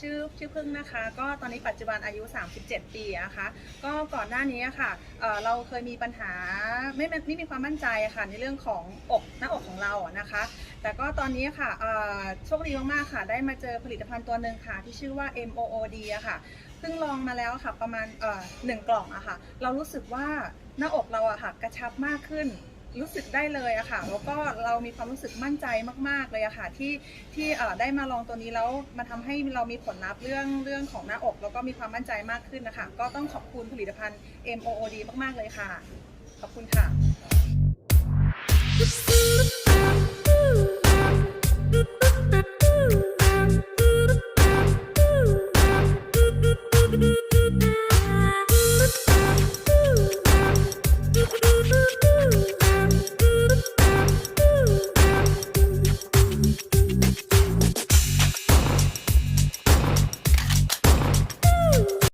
ชื่อชื่อพึ่งนะคะ ก็ตอนนี้ปัจจุบันอายุ 37 ปีนะคะก็ก่อนหน้านี้ค่ะเเราเคยมีปัญหาไม่ไม่มีความมั่นใจค่ะในเรื่องของอกหน้าอกของเราอะนะคะ แต่ก็ตอนนี้ค่ะโชคดีมากๆค่ะ ได้มาเจอผลิตภัณฑ์ตัวหนึ่งค่ะ ที่ชื่อว่า MOOD อะค่ะเพิ่งลองมาแล้วค่ะประมาณหนึ่งกล่องอะค่ะ เรารู้สึกว่าหน้าอกเราอะค่ะ กระชับมากขึ้น รู้สึกได้เลยอะค่ะแล้วก็เรามีความรู้สึกมั่นใจมาก ๆเลยอะค่ะที่ที่ได้มาลองตัวนี้แล้วมานทาให้เรามีผลลัพธ์เรื่องเรื่องของหน้าอก แล้วก็มีความมั่นใจมากขึ้นนะคะ ก็ต้องขอบคุณผลิตภัณฑ์ MOOD มากๆเลยค่ะ ขอบคุณค่ะ